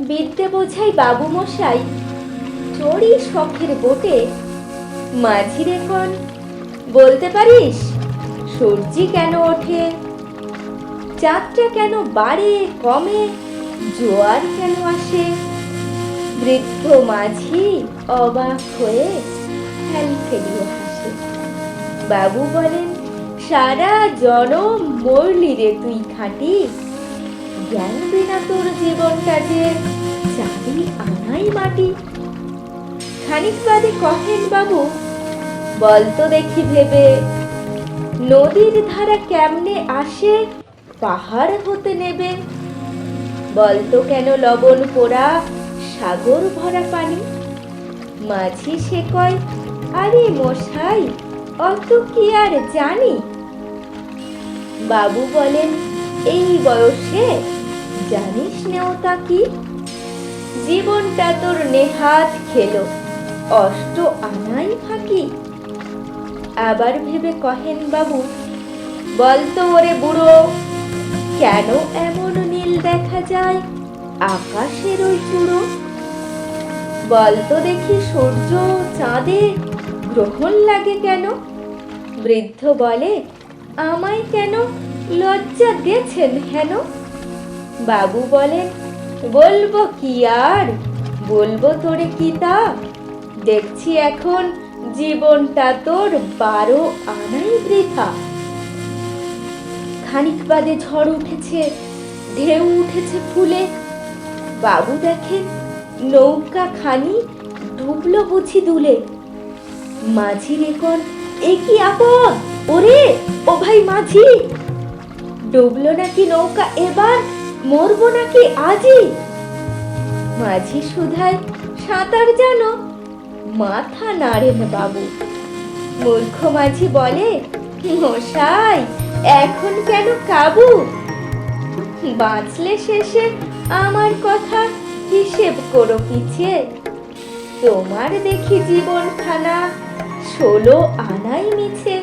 বিদ্যে বোঝাই বাবু মশাই, চড়ি শখের বোটে। মাঝির এখন বলতে পারিস, সূর্যি কেন ওঠে? চাঁদটা কেন বাড়ে, কমে, জোয়ার কেন আসে? বৃদ্ধ মাঝি অবাক হয়ে ফেল ফেলিয়ে হাসে। বাবু বলেন, সারা জনম মরলি রে তুই খাঁটি। জ্ঞান বিনা তোর জীবনটা যে চাবি আনাই মাটি। খানিক বাদে কহেন বাবু বলতো দেখি ভেবে, নদীর ধারা কেমনে আসে পাহাড় হতে নেবে? বলতো কেন লবণ পোড়া সাগর ভরা পানি? মাঝি সে কয়, আরে মশাই, অত কি আর জানি? বাবু বলেন এই বয়সে জানিস নেওতা কি? জীবনটা তোর নেহাত খেলো, অষ্ট আনাই ফাঁকি। আবার ভেবে কহেন বাবু বলতো ওরে বুড়ো, কেন এমন নীল দেখা যায় আকাশের ওই চূড়ো? বলতো দেখি সূর্য চাঁদে গ্রহণ লাগে কেন? বৃদ্ধ বলে, আমায় কেন লজ্জা দিয়েছেন হেন? বাবু বলেন, বলব কি আর? বলব তোরে কি তা? দেখছি এখন জীবনটা তোর বারো আনাই বৃথা। খানিক বাদে ঝড় উঠেছে, ঢেউ উঠেছে ফুলে। বাবু দেখেন নৌকা খানি ডুবলো বুঝি দুলে। মাঝি রেকন এ কি আপদ? ওরে, ও ভাই মাঝি! ডুবলো নাকি নৌকা? এবার মরবো নাকি আজই? মাঝি সুধায় সাঁতার জানো? মাথা নাড়েন বাবু। মূর্খ মাঝি বলে, মশাই, এখন কেন কাবু? বাঁচলে শেষে আমার কথা হিসেব করো পিছে। তোমার দেখি জীবনখানা ষোলো আনাই মিছে।